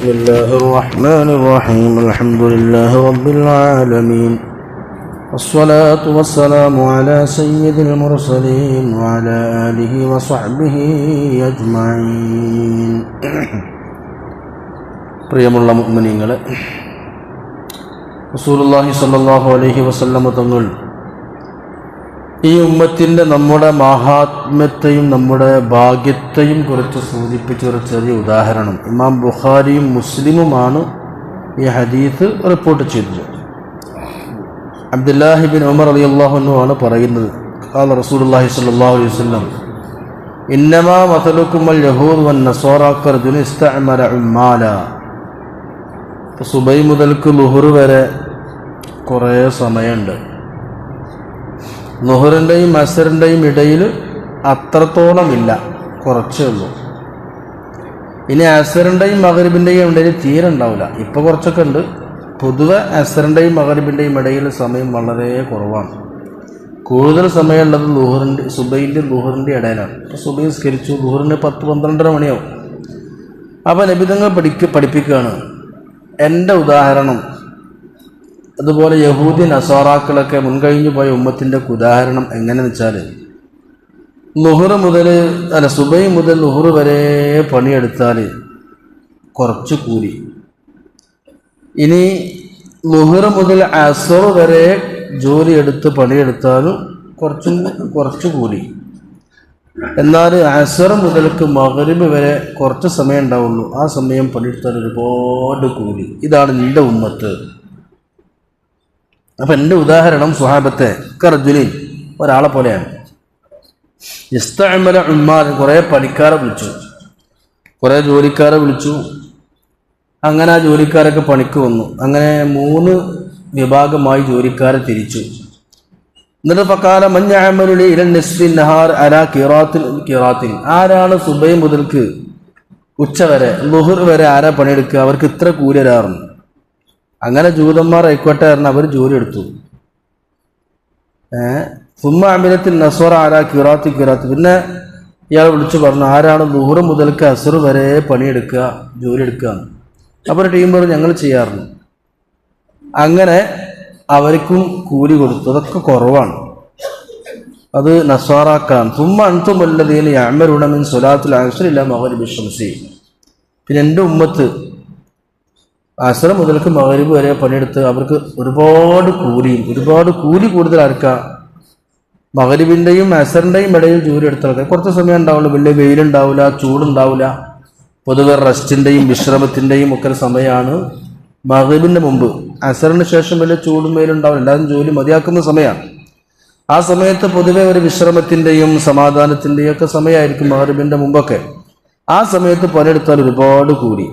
بسم الله الرحمن الرحيم الحمد لله رب العالمين والصلاة والسلام على سيد المرسلين وعلى آله وصحبه أجمعين പ്രിയമുള്ള മുഅ്മിനീങ്ങളെ റസൂലുള്ളാഹി സ്വല്ലല്ലാഹു അലൈഹി വസല്ലമ തങ്ങൾ ഈ ഉമ്മത്തിന്റെ നമ്മുടെ മഹാത്മ്യത്തെയും നമ്മുടെ ഭാഗ്യത്തെയും കുറിച്ച് സൂചിപ്പിച്ച ഒരു ചെറിയ ഉദാഹരണം. ഇമാം ബുഖാരിയും മുസ്ലിമുമാണ് ഈ ഹദീസ് റിപ്പോർട്ട് ചെയ്തത്. അബ്ദുല്ലാഹിബിൻ ഉമർ അലി അള്ളാഹുനു ആണ് പറയുന്നത്. കാല റസൂലുള്ളാഹി സ്വല്ലല്ലാഹു അലൈഹി വസല്ലം ഇന്നമാ മസലുക്കുമൽ യഹൂദ് വൻ നസോറാക്കർ ഇപ്പോൾ സുബൈ മുതൽക്ക് ലുഹുർ വരെ കുറേ സമയമുണ്ട്. നുഹറിന്റെയും അസറിന്റെയും ഇടയിൽ അത്രത്തോളമില്ല. കുറച്ചേ ഉള്ളൂ. ഇനി അസറിന്റെയും മകരിബിന്റെയും ഇടയിൽ തീരെ ഉണ്ടാവില്ല. ഇപ്പോൾ കുറച്ചൊക്കെ ഉണ്ട്. പൊതുവെ അസറിന്റെയും മകരിബിന്റെയും ഇടയിൽ സമയം വളരെ കുറവാണ്. കൂടുതൽ സമയമുള്ളത് ലുഹറിന്റെ സുബൈന്റെ ലുഹറിന്റെ ഇടയിലാണ്. ഇപ്പോൾ സുബൈ സ്കരിച്ചു ലുഹറിന് പത്ത് പന്ത്രണ്ടര മണിയാവും. അപ്പോൾ നബിതങ്ങൾ പഠിക്ക പഠിപ്പിക്കുകയാണ്. എന്റെ ഉദാഹരണം അതുപോലെ യഹൂദി നസാറാക്കളൊക്കെ മുൻകഴിഞ്ഞു പോയ ഉമ്മത്തിന്റെ ഉദാഹരണം എങ്ങനെയെന്ന് വെച്ചാൽ ലുഹുറ് മുതൽ അല്ല സുബൈ മുതൽ ലുഹുറ് വരെ പണിയെടുത്താൽ കുറച്ച് കൂലി. ഇനി ലുഹുറ് മുതൽ അസർ വരെ ജോലി എടുത്ത് പണിയെടുത്താലും കുറച്ചും കുറച്ച് കൂലി. എന്നാൽ അസർ മുതൽക്ക് മകരിബ് വരെ കുറച്ച് സമയം ഉണ്ടാവുള്ളൂ. ആ സമയം പണിയെടുത്താൽ ഒരുപാട് കൂലി. ഇതാണ് നിന്റെ ഉമ്മത്ത്. അപ്പം എന്റെ ഉദാഹരണം സുഹാബത്തെ കർജുലിൻ ഒരാളെ പോലെയാണ്. ഇസ്തമല ഉമ്മാൻ കുറേ പണിക്കാരെ വിളിച്ചു. കുറേ ജോലിക്കാരെ വിളിച്ചു. അങ്ങനെ ആ ജോലിക്കാരൊക്കെ പണിക്ക് വന്നു. അങ്ങനെ മൂന്ന് വിഭാഗമായി ജോലിക്കാരെ തിരിച്ചു. എന്നിട്ട് പക്കാല മഞ്ഞാമലുടെ ഇരൻ നിസ്ഫിൻ നഹാർ അല കിറാത്തിൽ കിറാത്തിൽ. ആരാണ് സുബൈ മുതൽക്ക് ഉച്ച വരെ ലുഹുർ വരെ ആരാ പണിയെടുക്കുക? അവർക്ക് ഇത്ര കൂലി തരാറുണ്ട് അങ്ങനെ ജൂതന്മാർ ആയിക്കോട്ടെ കാരണം അവർ ജോലി എടുത്തു. സുമ്മ അമിനത്തിൽ നസോറ ആരാ കിറാത്തി കിറാത്തി. പിന്നെ ഇയാൾ വിളിച്ചു പറഞ്ഞു ആരാണ് നൂറ് മുതൽക്ക് അസുർ വരെ പണിയെടുക്കുക ജോലി എടുക്കുക അപ്പോൾ ടീം പറഞ്ഞു ഞങ്ങൾ ചെയ്യാറുണ്ട്. അങ്ങനെ അവർക്കും കൂലി കൊടുത്തു. അതൊക്കെ കുറവാണ്. അത് നസ്വാറാക്കാൻ തുമ്മ അൻതുമല്ലതീന് യാമരുണമിൻ സുലാത്തുൽ അസറില്ല മകൻ ബിഷംസി പിന്നെ എന്റെ ഉമ്മത്ത് അസറ മുതൽക്ക് മകരിബ് വരെ പണിയെടുത്ത് അവർക്ക് ഒരുപാട് കൂലിയും ഒരുപാട് കൂലി കൂടുതൽ ആർക്കാ മകരിബിന്റെയും അസറിന്റെയും ഇടയിൽ ജോലി എടുത്ത ആൾക്കാർ. കുറച്ച് സമയം ഉണ്ടാവുള്ളൂ വലിയ വെയിലുണ്ടാവില്ല ചൂടുണ്ടാവില്ല പൊതുവെ റെസ്റ്റിന്റെയും വിശ്രമത്തിന്റെയും ഒക്കെ സമയമാണ് മകരിബിന്റെ മുമ്പ്. അസറിന് ശേഷം വലിയ ചൂടും വെയിലുണ്ടാവില്ല. എല്ലാവരും ജോലി മതിയാക്കുന്ന സമയമാണ് ആ സമയത്ത് പൊതുവെ ഒരു വിശ്രമത്തിന്റെയും സമാധാനത്തിന്റെയും ഒക്കെ സമയമായിരിക്കും മകരിബിന്റെ മുമ്പൊക്കെ. ആ സമയത്ത് പണിയെടുത്താൽ ഒരുപാട് കൂലി.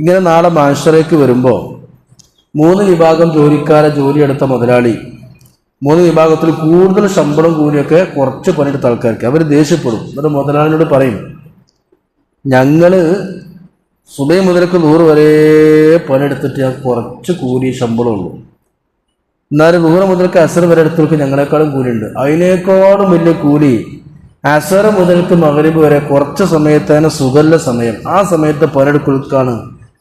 ഇങ്ങനെ നാളെ മാഷറേക്ക് വരുമ്പോൾ മൂന്ന് വിഭാഗം ജോലിക്കാരെ ജോലിയെടുത്ത മുതലാളി മൂന്ന് വിഭാഗത്തിൽ കൂടുതൽ ശമ്പളം കൂലിയൊക്കെ കുറച്ച് പണിയെടുത്ത ആൾക്കാർക്ക് അവർ ദേഷ്യപ്പെടും. എന്നിട്ട് മുതലാളിനോട് പറയും ഞങ്ങൾ സുബൈ മുതലക്ക് നൂറ് വരെ പണിയെടുത്തിട്ട് ഞങ്ങൾക്ക് കുറച്ച് കൂലി ശമ്പളമുള്ളൂ എന്നാലും നൂറ് മുതൽക്ക് അസർ വരെ എടുത്തവർക്ക് ഞങ്ങളെക്കാളും കൂലിയുണ്ട് അതിനേക്കാളും വലിയ കൂലി അസർ മുതൽക്ക് മകരിപ്പ് വരെ കുറച്ച് സമയത്താണ് സുഖല്ല സമയം. ആ സമയത്ത് പണിയെടുക്കാണ്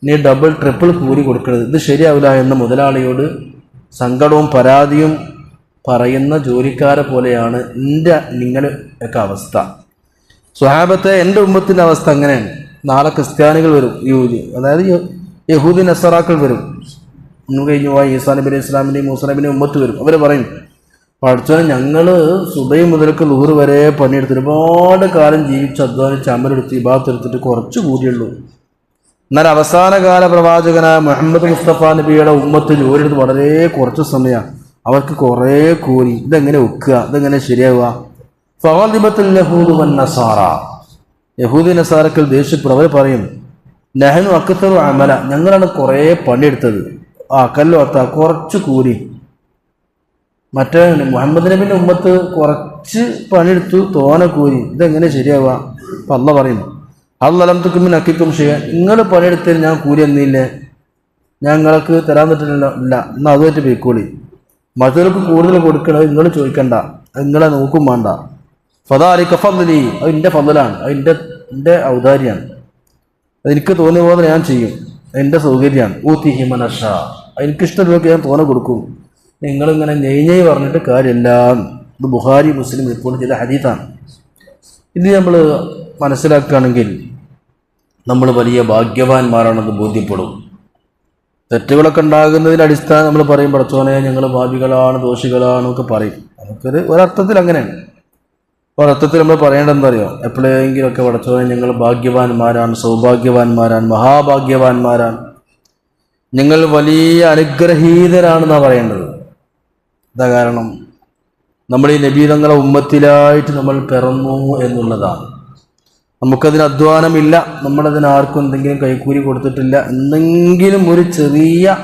നീ ഡബിൾ ട്രിപ്പിൾ കൂലി കൊടുക്കരുത്. ഇത് ശരിയാവില്ല എന്ന് മുതലാളിയോട് സങ്കടവും പരാതിയും പറയുന്ന ജോലിക്കാരെ പോലെയാണ് എന്റെ നിങ്ങളുടെ ഒക്കെ അവസ്ഥ. സ്വഹാബത്തെ എന്റെ ഉമ്മത്തിന്റെ അവസ്ഥ അങ്ങനെയാണ്. നാളെ ക്രിസ്ത്യാനികൾ വരും യൂതി അതായത് യഹൂദി നസറാക്കൾ വരും. മുൻ കഴിഞ്ഞു പോയി ഈസാ നബി അലൈഹി ഇസ്ലാമിന്റെയും മൂസ നബിന്റെയും ഉമ്മത്ത് വരും. അവർ പറയും പഠിച്ചോനെ ഞങ്ങൾ സുബൈ മുതൽക്ക് ലൂർ വരെ പണിയെടുത്ത് ഒരുപാട് കാലം ജീവിച്ച് അധ്വാനിച്ച് അമലെടുത്ത് ഇബാത്തെടുത്തിട്ട് കുറച്ച് കൂടിയുള്ളൂ. എന്നാൽ അവസാന കാല പ്രവാചകനായ മുഹമ്മദ് മുസ്തഫ നബിയുടെ ഉമ്മത്ത് ജോലിയെടുത്ത് വളരെ കുറച്ച് സമയമാണ് അവർക്ക് കുറേ കൂലി. ഇതെങ്ങനെ ഒക്കുക ഇതെങ്ങനെ ശരിയാവുക? ഫവാദിബത്തിൽ യഹൂദ് നസാറക്കൽ ദേഷ്യപ്പെടും അവർ പറയും നെഹനു അക്കത്തറു അമല. ഞങ്ങളാണ് കുറേ പണിയെടുത്തത്. ആ കല്ലോ അത്ത കുറച്ച് കൂലി. മറ്റേ മുഹമ്മദ് നബിന്റെ ഉമ്മത്ത് കുറച്ച് പണിയെടുത്തു. തോന കൂലി. ഇതെങ്ങനെ ശരിയാവുക? അപ്പം അല്ല പറയും അല്ലം തുക്കുമിൻ അക്കിക്കും ചെയ്യാൻ നിങ്ങൾ പണിയെടുത്തതിന് ഞാൻ കൂലി എന്നില്ലേ ഞങ്ങൾക്ക് തരാൻ പറ്റില്ലല്ലോ. ഇല്ല. എന്നാൽ അതുമായിട്ട് പോയിക്കോളി. മറ്റവർക്ക് കൂടുതൽ കൊടുക്കണത് നിങ്ങൾ ചോദിക്കണ്ട. നിങ്ങളെ നോക്കും വേണ്ട. ഫതാരി കഫലി അത് എന്റെ ഫതലാണ് അത് എന്റെ എന്റെ ഔദാര്യാണ് അതെനിക്ക് തോന്നിയ പോലെ ഞാൻ ചെയ്യും. എന്റെ സൗകര്യമാണ്. ഊത്തി ഹിമനഷ എനിക്കിഷ്ടമുള്ളതൊക്കെ ഞാൻ തോന്നെ കൊടുക്കും. നിങ്ങളിങ്ങനെ നെയ് നെയ് പറഞ്ഞിട്ട് കാര്യമില്ല. ഇത് ബുഹാരി മുസ്ലിം ഇപ്പോൾ ചില ഹരീത്താണ് ഇത് നമ്മൾ മനസ്സിലാക്കുകയാണെങ്കിൽ നമ്മൾ വലിയ ഭാഗ്യവാന്മാരാണെന്ന് ബോധ്യപ്പെടും. തെറ്റുകളൊക്കെ ഉണ്ടാകുന്നതിന്റെ അടിസ്ഥാനം നമ്മൾ പറയും പടച്ചോനെ ഞങ്ങൾ ഭാവികളാണ് ദോഷികളാണ് ഒക്കെ പറയും. നമുക്കൊരു ഒരർത്ഥത്തിൽ അങ്ങനെയാണ്. ഒരർത്ഥത്തിൽ നമ്മൾ പറയേണ്ടത് എന്താ അറിയോ എപ്പോഴെങ്കിലുമൊക്കെ പടച്ചോനെ ഞങ്ങൾ ഭാഗ്യവാന്മാരാണ് സൗഭാഗ്യവാന്മാരാണ് മഹാഭാഗ്യവാന്മാരാണ് ഞങ്ങൾ വലിയ അനുഗ്രഹീതരാണെന്നാണ് പറയേണ്ടത് എന്താ കാരണം? നമ്മൾ ഈ നബീതങ്ങളെ ഉമ്മത്തിലായിട്ട് നമ്മൾ പിറന്നു എന്നുള്ളതാണ്. നമുക്കതിന് അധ്വാനമില്ല. നമ്മളതിന് ആർക്കും എന്തെങ്കിലും കൈക്കൂലി കൊടുത്തിട്ടില്ല. എന്തെങ്കിലും ഒരു ചെറിയ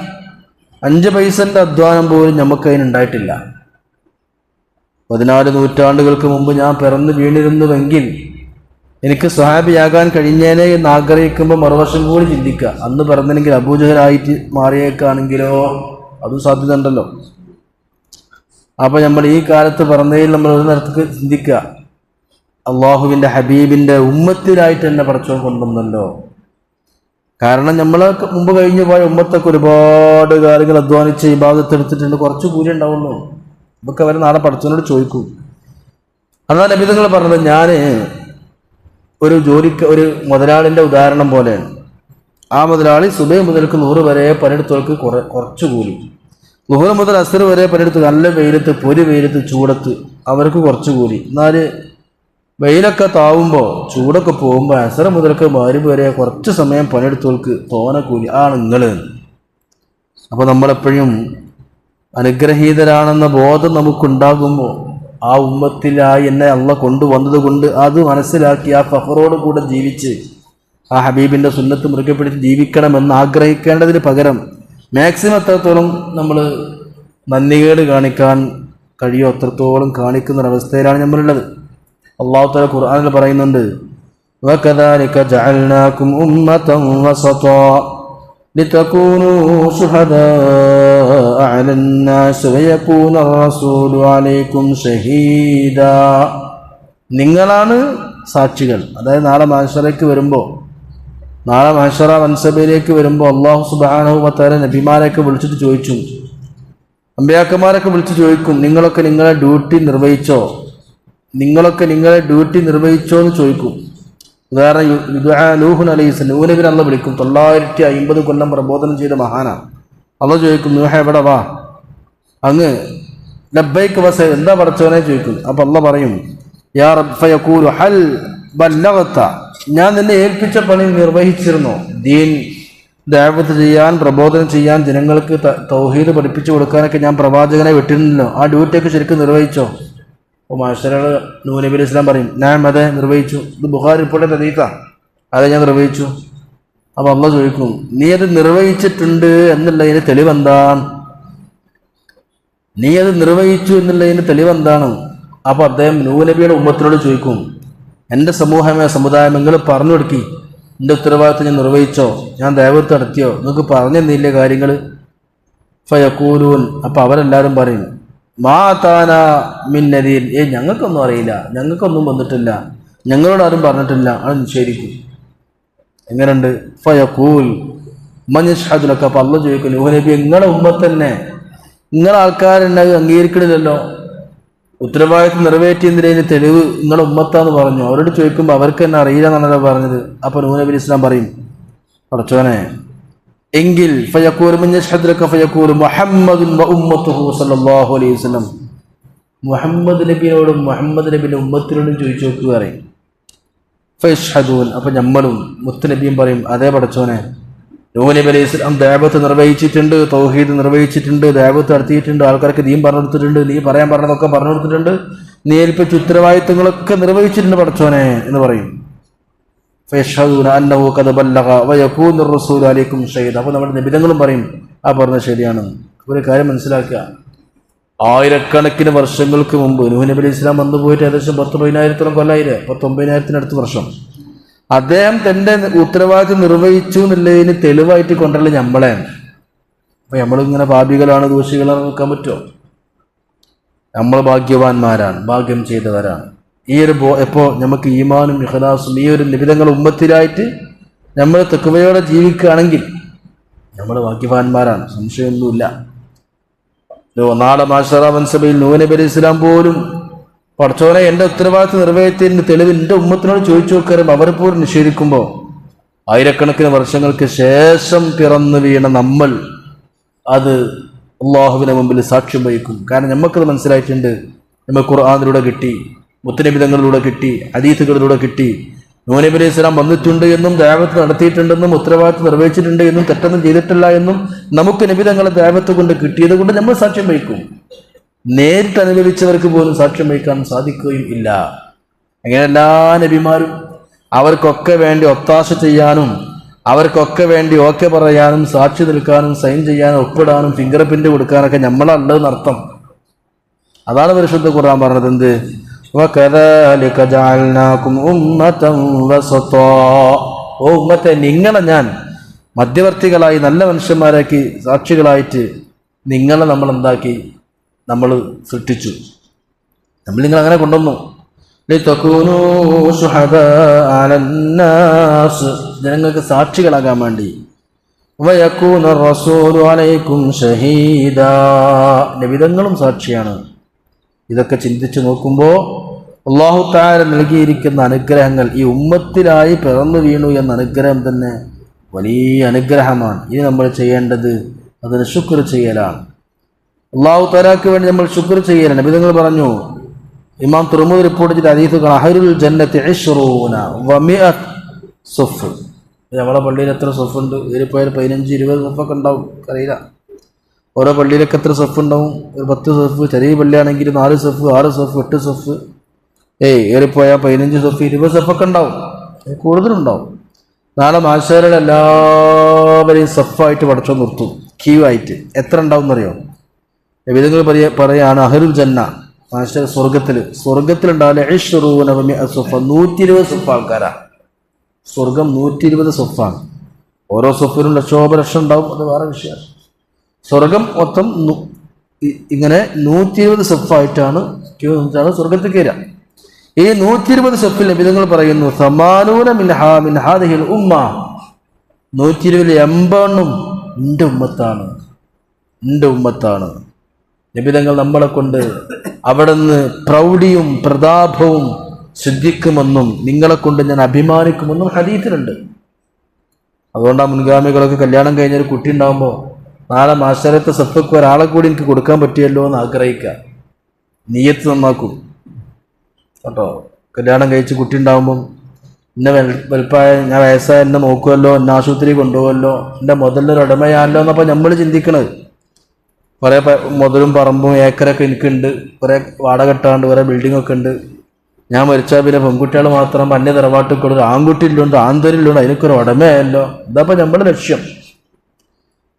അഞ്ച് പൈസന്റെ അധ്വാനം പോലും നമുക്കതിനുണ്ടായിട്ടില്ല പതിനാല് നൂറ്റാണ്ടുകൾക്ക് മുമ്പ് ഞാൻ പിറന്നു വീണിരുന്നുവെങ്കിൽ എനിക്ക് സ്വഹാബിയാകാൻ കഴിഞ്ഞേനെ എന്ന് ആഗ്രഹിക്കുമ്പോൾ മറുവശം കൂടി ചിന്തിക്കുക. അന്ന് പിറന്നെങ്കിൽ അബൂജഹലായിട്ട് മാറിയേക്കാണെങ്കിലോ അതും സാധ്യത ഉണ്ടല്ലോ അപ്പോൾ നമ്മൾ ഈ കാലത്ത് പിറന്നതിൽ നമ്മൾ ഒരു നേരത്തേക്ക് ചിന്തിക്കുക. അള്ളാഹുവിന്റെ ഹബീബിന്റെ ഉമ്മത്തിലായിട്ട് തന്നെ പടച്ചോൻ കൊണ്ടുവന്നല്ലോ. കാരണം നമ്മൾ മുമ്പ് കഴിഞ്ഞു പോയ ഉമ്മത്തൊക്കെ ഒരുപാട് കാര്യങ്ങൾ അധ്വാനിച്ച് ഇബാദത്തെടുത്തിട്ടുണ്ട് കുറച്ച് കൂലി ഉണ്ടാവുള്ളൂ. ഇതൊക്കെ അവർ നാളെ പഠിച്ചവനോട് ചോദിക്കും. അതാണ് നബിതങ്ങൾ പറഞ്ഞത് ഞാൻ ഒരു ജോലിക്ക് ഒരു മുതലാളിന്റെ ഉദാഹരണം പോലെയാണ് ആ മുതലാളി സുബൈ മുതൽക്ക് നൂറ് വരെ പണിയെടുത്തവർക്ക് കുറെ കുറച്ച് കൂലി. നൂറ് മുതൽ അസർ വരെ പണിയെടുത്ത് നല്ല വെയിലത്ത് പൊരി വെയിലത്ത് ചൂടത്ത് അവർക്ക് കുറച്ച് കൂലി. എന്നാൽ വെയിലൊക്കെ താവുമ്പോൾ ചൂടൊക്കെ പോകുമ്പോൾ അസറ മുതലൊക്കെ മാറി വരെ കുറച്ച് സമയം പണിയെടുത്തവർക്ക് തോന കൂലി ആണ് നിങ്ങൾ അപ്പോൾ നമ്മളെപ്പോഴും അനുഗ്രഹീതരാണെന്ന ബോധം നമുക്കുണ്ടാകുമ്പോൾ ആ ഉമ്മത്തിലായി എന്നെ അള്ള കൊണ്ടുവന്നത് കൊണ്ട് അത് മനസ്സിലാക്കി ആ ഫഹറോട് കൂടെ ജീവിച്ച് ആ ഹബീബിന്റെ സുന്നത്ത് മുറുകെ പിടിച്ച് ജീവിക്കണമെന്ന് ആഗ്രഹിക്കേണ്ടതിന് പകരം മാക്സിമം എത്രത്തോളം നമ്മൾ നന്ദികേട് കാണിക്കാൻ കഴിയോ അത്രത്തോളം കാണിക്കുന്നൊരവസ്ഥയിലാണ് നമ്മളുള്ളത്. അള്ളാഹു തല ഖുർആനിൽ പറയുന്നുണ്ട് وكذلك جعلناكم أمة وسطا لتكونوا شهداء على الناس ويكون الرسول عليكم شهيدا നിങ്ങളാണ് സാക്ഷികൾ അതായത് നാളെ മാഷറയ്ക്ക് വരുമ്പോൾ നാളെ മാഷറ വൻസഭയിലേക്ക് വരുമ്പോൾ അള്ളാഹു സുബാനഹു മത്താര നബിമാരെയൊക്കെ വിളിച്ചിട്ട് ചോദിച്ചു അമ്പ്യാക്കന്മാരൊക്കെ വിളിച്ച് ചോദിക്കും നിങ്ങളൊക്കെ നിങ്ങളെ ഡ്യൂട്ടി നിർവഹിച്ചോ നിങ്ങളൊക്കെ നിങ്ങളെ ഡ്യൂട്ടി നിർവഹിച്ചോ എന്ന് ചോദിക്കും. ഉദാഹരണം ലൂഹുൻ അലൈസ് നൂനബിൻ അള്ള വിളിക്കും. തൊള്ളായിരത്തി അമ്പത് കൊല്ലം പ്രബോധനം ചെയ്ത മഹാനാണ്. അള്ള ചോദിക്കും നൂഹ എവിടെ വാ? അങ്ങ് ലബൈക്ക് വസ എന്താ പഠിച്ചവനെ ചോദിക്കും. അപ്പൊ അള്ള പറയും യാ റബ്ബയക്കൂലു ഹൽ ബല്ലവത്ത ഞാൻ നിന്നെ ഏൽപ്പിച്ച പണി നിർവഹിച്ചിരുന്നോ. ദീൻ ദാവത്ത് ചെയ്യാൻ പ്രബോധനം ചെയ്യാൻ ജനങ്ങൾക്ക് തൗഹീദ് പഠിപ്പിച്ചു കൊടുക്കാനൊക്കെ ഞാൻ പ്രവാചകനെ വിട്ടിരുന്നല്ലോ. ആ ഡ്യൂട്ടിയൊക്കെ ശരിക്കും നിർവഹിച്ചോ? അപ്പോൾ നൂനബി അലൈഹി ഇസ്ലാം പറയും ഞാൻ അതെ നിർവഹിച്ചു. ഇത് ബുഹാരി റിപ്പോർട്ട് തരീത്ത അതെ ഞാൻ നിർവഹിച്ചു. അപ്പോൾ അള്ള ചോദിക്കും നീ അത് നിർവഹിച്ചിട്ടുണ്ട് എന്നുള്ളതിന് തെളിവെന്താണ്? നീ അത് നിർവഹിച്ചു എന്നുള്ളതിന് തെളിവെന്താണ്? അപ്പോൾ അദ്ദേഹം നൂനബിയുടെ ഉമ്മത്തിനോട് ചോദിക്കും എന്റെ സമൂഹമേ സമുദായം നിങ്ങൾ പറഞ്ഞു കൊടുക്കി. എന്റെ ഉത്തരവാദിത്തം ഞാൻ നിർവഹിച്ചോ? ഞാൻ ദേവത്ത് നടത്തിയോ? നിങ്ങൾക്ക് പറഞ്ഞു തന്നില്ലേ കാര്യങ്ങൾ ഫയക്കൂലൂൻ അപ്പം അവരെല്ലാവരും പറയും മാ താന മിന്നരീൻ ഏ ഞങ്ങൾക്കൊന്നും അറിയില്ല. ഞങ്ങൾക്കൊന്നും വന്നിട്ടില്ല. ഞങ്ങളോട് ആരും പറഞ്ഞിട്ടില്ല. അത് നിഷേധിക്കും. എങ്ങനെയുണ്ട്? ഫയക്കൂൽ മഞ്ഞഷാദിലൊക്കെ അപ്പം അള്ള ചോദിക്കുന്നു ഓ നബി നിങ്ങളെ ഉമ്മത്ത് തന്നെ നിങ്ങളെ ആൾക്കാരുണ്ടായി അംഗീകരിക്കണില്ലല്ലോ? ഉത്തരവാദിത്വം നിറവേറ്റിയതിന് തെളിവ് നിങ്ങളുടെ ഉമ്മത്താന്ന് പറഞ്ഞു. അവരോട് ചോദിക്കുമ്പോൾ അവർക്ക് തന്നെ അറിയില്ല എന്നാണല്ലോ പറഞ്ഞത്. അപ്പോൾ നൂനബി ഇസ്ലാം പറയും പടച്ചോനെ എങ്കിൽ മുഹമ്മദ് നബിയോടും മുഹമ്മദ് നബിന്റെ ഉമ്മത്തിനോടും ചോദിച്ചു നോക്കുക പറയും. ഫൈഷദൂൻ അപ്പൊ നമ്മളും മുത്തുനബിയും പറയും അതേ പടച്ചോനെ നൂനബി നബി അലൈഹി സ്വലാം ദേവത്ത് നിർവഹിച്ചിട്ടുണ്ട് തൗഹീദ് നിർവഹിച്ചിട്ടുണ്ട് ദേവത്ത് നടത്തിയിട്ടുണ്ട് ആൾക്കാർക്ക് നീയും പറഞ്ഞു കൊടുത്തിട്ടുണ്ട് നീ പറയാൻ പറഞ്ഞതൊക്കെ പറഞ്ഞു കൊടുത്തിട്ടുണ്ട് നീ ഏൽപ്പിച്ച ഉത്തരവാദിത്തങ്ങളൊക്കെ നിർവഹിച്ചിട്ടുണ്ട് പടച്ചോനെ എന്ന് പറയും. ഷഹീദ് അപ്പോൾ നമ്മുടെ നിബിധങ്ങളും പറയും ആ പറഞ്ഞത് ശരിയാണ്. ഒരു കാര്യം മനസ്സിലാക്കുക. ആയിരക്കണക്കിന് വർഷങ്ങൾക്ക് മുമ്പ് നൂഹ് നബി ഇസ്ലാം വന്നു പോയിട്ട് ഏകദേശം പത്ത് പതിനായിരത്തോളം കൊല്ലായില്ലേ? പത്തൊമ്പതിനായിരത്തിനടുത്ത് വർഷം. അദ്ദേഹം തന്റെ ഉത്തരവാദിത്വം നിർവഹിച്ചു എന്നുള്ളതിന് തെളിവായിട്ട് കൊണ്ടുള്ള ഞമ്മളെ അപ്പൊ നമ്മളിങ്ങനെ പാപികളാണ് ദോഷികളാണ് നോക്കാൻ പറ്റുമോ? നമ്മൾ ഭാഗ്യവാന്മാരാണ് ഭാഗ്യം ചെയ്തവരാണ്. ഈ ഒരു ബോ എപ്പോൾ നമുക്ക് ഈമാനും ഇഖലാസും ഈ ഒരു നിബിധങ്ങൾ ഉമ്മത്തിലായിട്ട് നമ്മൾ തെക്കുവയോടെ ജീവിക്കുകയാണെങ്കിൽ നമ്മൾ വാക്യവാന്മാരാണ് സംശയമൊന്നുമില്ല. നാളെ മാഷറ മൻസഭയിൽ നൂനബി അലി ഇസ്ലാം പോലും പഠിച്ചോനെ എന്റെ ഉത്തരവാദിത്വം നിറവേറ്റിയതിന് തെളിവ് എന്റെ ഉമ്മത്തിനോട് ചോദിച്ചു നോക്കാറും അവർ പോലും നിഷേധിക്കുമ്പോൾ ആയിരക്കണക്കിന് വർഷങ്ങൾക്ക് ശേഷം പിറന്നു വീണ നമ്മൾ അത് അള്ളാഹുവിന് മുമ്പിൽ സാക്ഷ്യം വഹിക്കും കാരണം നമുക്കത് മനസ്സിലായിട്ടുണ്ട്. നമുക്ക് ഖുർആാനിലൂടെ കിട്ടി. മുത്തനബിതങ്ങളിലൂടെ കിട്ടി ഹദീസുകളിലൂടെ കിട്ടി. നൂനബി അലൈഹി സ്വലാം വന്നിട്ടുണ്ട് എന്നും ദേവത്ത് നടത്തിയിട്ടുണ്ടെന്നും ഉത്തരവാദിത്വം നിർവഹിച്ചിട്ടുണ്ട് എന്നും തെറ്റൊന്നും ചെയ്തിട്ടില്ല എന്നും നമുക്ക് നബിതങ്ങളെ ദേവത്ത് കൊണ്ട് കിട്ടിയത് കൊണ്ട് നമ്മൾ സാക്ഷ്യം വഹിക്കും. നേരിട്ട് അനുഭവിച്ചവർക്ക് പോലും സാക്ഷ്യം വഹിക്കാൻ സാധിക്കുകയും ഇല്ല. അങ്ങനെ എല്ലാ നബിമാരും അവർക്കൊക്കെ വേണ്ടി ഒത്താശ ചെയ്യാനും അവർക്കൊക്കെ വേണ്ടി ഓക്കെ പറയാനും സാക്ഷി നിൽക്കാനും സൈൻ ചെയ്യാനും ഒപ്പിടാനും ഫിംഗർ പ്രിന്റ് കൊടുക്കാനൊക്കെ നമ്മളല്ലതെന്നർത്ഥം അതാണ് പരിശുദ്ധ ഖുർആൻ പറഞ്ഞത് എന്ത്? വകദാലിക ജഅൽനാകും ഉമ്മതൻ വസതാ ഓ ഉമ്മത്തെ നിങ്ങളെ ഞാൻ മധ്യവർത്തികളായി നല്ല മനുഷ്യന്മാരാക്കി സാക്ഷികളായിട്ട് നിങ്ങളെ നമ്മൾ എന്താക്കി നമ്മൾ സൃഷ്ടിച്ചു. നമ്മൾ നിങ്ങൾ അങ്ങനെ കൊണ്ടുവന്നു. ജനങ്ങൾക്ക് സാക്ഷികളാകാൻ വേണ്ടി. വയക്കൂന റസൂലു അലൈക്കും ഷഹീദ. സാക്ഷിയാണ്. ഇതൊക്കെ ചിന്തിച്ചു നോക്കുമ്പോൾ അള്ളാഹു താര നൽകിയിരിക്കുന്ന അനുഗ്രഹങ്ങൾ ഈ ഉമ്മത്തിലായി പിറന്നു വീണു എന്ന അനുഗ്രഹം തന്നെ വലിയ അനുഗ്രഹമാണ്. ഇനി നമ്മൾ ചെയ്യേണ്ടത് അതിന് ശുക്ർ ചെയ്യലാണ്. അള്ളാഹു താലാക്ക് വേണ്ടി നമ്മൾ ശുക്ർ ചെയ്യലാണ്. വിധങ്ങൾ പറഞ്ഞു ഇമാം തുറമുദ് റിപ്പോർട്ട് ചെയ്ത അതീതുകൾ അഹരുൽ ജന്നത്തി സുഫ്. നമ്മളെ പള്ളിയിൽ എത്ര സൊഫ് ഉണ്ട് പോയാൽ പതിനഞ്ച് ഇരുപത് സൊഫൊക്കെ ഉണ്ടാവും. അറിയില്ല. ഓരോ പള്ളിയിലൊക്കെ എത്ര സഫ് ഉണ്ടാവും? ഒരു പത്ത് സഫ് ചെറിയ പള്ളിയാണെങ്കിൽ നാല് സഫ് ആറ് സഫ് എട്ട് സഫ്. ഏയ് ഏറിപ്പോയാൽ പതിനഞ്ച് സഫ് ഇരുപത് സഫൊക്കെ ഉണ്ടാവും. കൂടുതലുണ്ടാവും. നാളെ മാശാരുടെ എല്ലാവരെയും സഫായിട്ട് പഠിച്ചോ നിർത്തും. ക്യൂ ആയിട്ട്. എത്ര ഉണ്ടാവും എന്നറിയോ വിധങ്ങൾ പറയ പറയാണ് അഹരുൽ ജന്ന. മാശാര സ്വർഗത്തിൽ സ്വർഗത്തിലുണ്ടാവില്ല സൊഫ. നൂറ്റി ഇരുപത് സൊഫ ആൾക്കാരാ. സ്വർഗം നൂറ്റി ഇരുപത് സൊഫാണ്. ഓരോ സൊഫിനും ലക്ഷോപലക്ഷം ഉണ്ടാവും. അത് വേറെ വിഷയമാണ്. സ്വർഗം മൊത്തം ഇങ്ങനെ നൂറ്റി ഇരുപത് സെഫായിട്ടാണ് നിന്നിട്ടാണ് സ്വർഗത്തിൽ കയറുക ഈ നൂറ്റി ഇരുപത് സെഫിൽ നബിതങ്ങൾ പറയുന്നു സമാനൂന മിൻഹാ മിൻഹാദിഹിൽ ഉമ്മ. നൂറ്റി ഇരുപതിൽ എൺപെണ്ണും എന്റെ ഉമ്മത്താണ്. എന്റെ ഉമ്മത്താണ്. ലഭിതങ്ങൾ നമ്മളെ കൊണ്ട് അവിടുന്ന് പ്രൗഢിയും പ്രതാപവും ശുദ്ധിക്കുമെന്നും നിങ്ങളെ കൊണ്ട് ഞാൻ അഭിമാനിക്കുമെന്നും ഹരീത്തിലുണ്ട് അതുകൊണ്ട് ആ മുൻഗാമികളൊക്കെ കല്യാണം കഴിഞ്ഞൊരു കുട്ടി ഉണ്ടാകുമ്പോൾ നാളെ മാശരത്തെ സഫക്ക് ഒരാളെ കൂടി എനിക്ക് കൊടുക്കാൻ പറ്റിയല്ലോ എന്ന് ആഗ്രഹിക്കുക. നീയത്ത് നന്നാക്കും. കേട്ടോ? കല്യാണം കഴിച്ച് കുട്ടി ഉണ്ടാകുമ്പം എന്നെ വലുപ്പായ ഞാൻ വയസ്സായ എന്നെ നോക്കുമല്ലോ എന്നെ ആശുപത്രി കൊണ്ടുപോകല്ലോ എന്റെ മുതലൊരു ഉടമയാണല്ലോ എന്നപ്പോൾ നമ്മൾ ചിന്തിക്കണത്. കുറേ മുതലും പറമ്പും ഏക്കറൊക്കെ എനിക്കുണ്ട്. കുറേ വാടക കെട്ടാണ്ട് കുറേ ബിൽഡിംഗ് ഒക്കെ ഉണ്ട്. ഞാൻ മരിച്ചാൽ പിന്നെ പെൺകുട്ടികൾ മാത്രം അന്യ തറവാട്ടിൽ കൊടുത്ത് ആൺകുട്ടി ഇല്ലുണ്ട് ആന്തരില്ലുണ്ട് അതിനൊക്കെ ഒരു ഉടമയായല്ലോ. ഇതപ്പോൾ നമ്മുടെ ലക്ഷ്യം.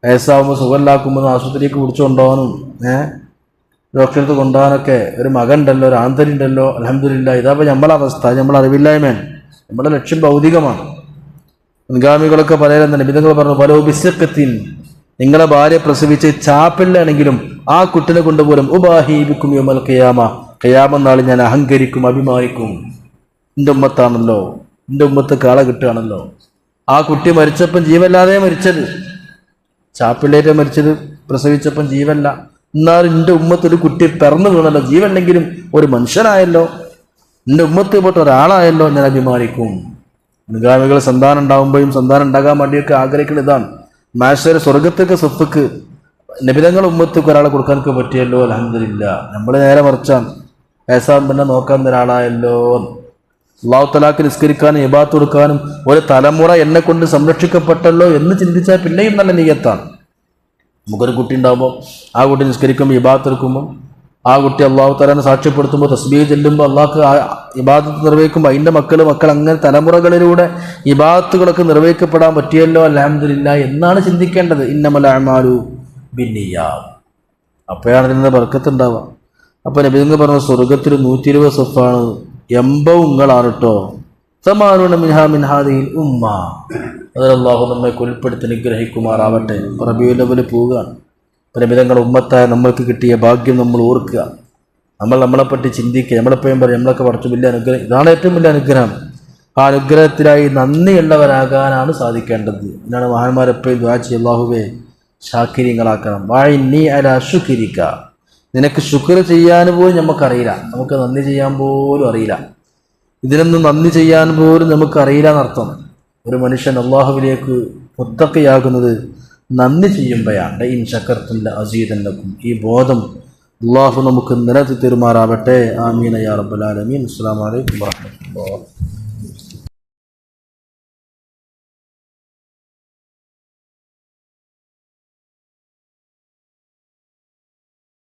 വയസ്സാവുമ്പോൾ സുഖമില്ലാക്കുമ്പോൾ ആശുപത്രിക്ക് പിടിച്ചുകൊണ്ടുപോകാനും ഏഹ് ഡോക്ടറെടുത്ത് കൊണ്ടുപോകാനൊക്കെ ഒരു മകൻ ഉണ്ടല്ലോ ഒരു ആന്തരി ഉണ്ടല്ലോ അലഹമില്ല ഇതാപ്പോൾ നമ്മളെ അവസ്ഥ നമ്മൾ അറിവില്ലായ്മയാണ്. നമ്മുടെ ലക്ഷ്യം ഭൗതികമാണ്. മുൻഗാമികളൊക്കെ പലരും തന്നെ വിധങ്ങൾ പറഞ്ഞു പല ബിസക്കത്തിൻ നിങ്ങളെ ഭാര്യ പ്രസവിച്ച് ചാപ്പില്ലാണെങ്കിലും ആ കുട്ടിനെ കൊണ്ടുപോലും ഉപാഹീപിക്കും യോമൽ കയാമ നാളെ ഞാൻ അഹങ്കരിക്കും അഭിമാനിക്കും. എന്റെ ഉമ്മത്താണല്ലോ എന്റെ ഉമ്മത്ത് കാള കിട്ടുകയാണല്ലോ. ആ കുട്ടി മരിച്ചപ്പം ജീവല്ലാതെ മരിച്ചത്. ചാപ്പിള്ളേറ്റ് മരിച്ചത് പ്രസവിച്ചപ്പം ജീവല്ല എന്നാലും എന്റെ ഉമ്മത്തൊരു കുട്ടി പിറന്നു വീണല്ലോ. ജീവല്ലെങ്കിലും ഒരു മനുഷ്യനായല്ലോ. എന്റെ ഉമ്മത്ത് പോട്ട് ഒരാളായല്ലോ ഞാൻ അഭിമാനിക്കും. അനുഗാമികൾ സന്താനം ഉണ്ടാകുമ്പോഴും സന്താനം ഉണ്ടാകാൻ വേണ്ടിയൊക്കെ ആഗ്രഹിക്കുന്ന ഇതാണ്. മാഷരെ സ്വർഗത്തേക്ക് സ്വത്തുക്ക് നിബിധങ്ങൾ ഉമ്മത്തേക്ക് ഒരാളെ കൊടുക്കാനൊക്കെ പറ്റിയല്ലോ അലഹമില്ല നമ്മൾ നേരെ മറിച്ചാണ്. പിന്നെ നോക്കാൻ ഒരാളായല്ലോ അള്ളാഹു തലാക്ക് നിസ്കരിക്കാനും ഇബാത്ത് കൊടുക്കാനും ഒരു തലമുറ എന്നെ കൊണ്ട് സംരക്ഷിക്കപ്പെട്ടല്ലോ എന്ന് ചിന്തിച്ചാൽ പിന്നെയും നല്ല നീയത്താണ്. നമുക്കൊരു കുട്ടി ഉണ്ടാകുമ്പോൾ ആ കുട്ടി നിസ്കരിക്കുമ്പോൾ ഇബാത്ത് എടുക്കുമ്പോൾ ആ കുട്ടി അള്ളാഹു തലാനെ സാക്ഷ്യപ്പെടുത്തുമ്പോൾ തസ്ബീ ചെല്ലുമ്പോൾ അള്ളാഹ്ക്ക് ഇബാദത്ത് നിർവഹിക്കുമ്പോൾ അതിന്റെ മക്കൾ മക്കൾ അങ്ങനെ തലമുറകളിലൂടെ ഇബാത്തുകളൊക്കെ നിർവഹിക്കപ്പെടാൻ പറ്റിയല്ലോ അലഹമില്ല എന്നാണ് ചിന്തിക്കേണ്ടത്. ഇന്നമലാമാലു ബിന്നിയാ. അപ്പോഴാണ് ഇതിന്റെ ബർക്കത്തുണ്ടാവുക അപ്പോൾ നബിതങ്ങൾ പറഞ്ഞ സ്വർഗത്തിൽ നൂറ്റി ഇരുപത് സഫാണ്. എൺപത് ഉങ്ങളാണ് കേട്ടോ സമാനുണ മിൻഹാ മിൻഹാദിയിൽ ഉമ്മ. അതിലല്ലാഹു നമ്മെ കൊൽപ്പെടുത്തി നിഗ്രഹിക്കുമാറാവട്ടെ റബിയു ലെവൽ പോവുകയാണ്. പരിമിതങ്ങൾ ഉമ്മത്തായ നമ്മൾക്ക് കിട്ടിയ ഭാഗ്യം നമ്മൾ ഓർക്കുക. നമ്മൾ നമ്മളെപ്പറ്റി ചിന്തിക്കുക. നമ്മളെപ്പോഴും പറയും നമ്മളൊക്കെ പഠിച്ചു വലിയ അനുഗ്രഹം. ഇതാണ് ഏറ്റവും വലിയ അനുഗ്രഹം. ആ അനുഗ്രഹത്തിനായി നന്ദിയുള്ളവരാകാനാണ് സാധിക്കേണ്ടത്. എന്നാണ് മഹാന്മാരെപ്പോഴും ദ്വാ ചെയ്യ. അള്ളാഹുവേ വായി നീ അല ശുക്കിരിക്ക നിനക്ക് ശുക്ർ ചെയ്യാൻ പോലും നമുക്കറിയില്ല. നമുക്ക് നന്ദി ചെയ്യാൻ പോലും അറിയില്ല. ഇതിനൊന്നും നന്ദി ചെയ്യാൻ പോലും നമുക്കറിയില്ല എന്നർത്ഥം. ഒരു മനുഷ്യൻ അള്ളാഹുവിലേക്ക് മുത്തക്കയാകുന്നത് നന്ദി ചെയ്യുമ്പോഴാണ്. ഈ ശക്കർത്തുല്ല അസീതനക്കും ഈ ബോധം അള്ളാഹു നമുക്ക് നിലനിർത്തി തെരുമാറാവട്ടെ. ആമീൻ. യാ റബ്ബൽ ആലമീൻ. അസ്സലാമു അലൈക്കും വറഹ്മത്തുള്ളാഹി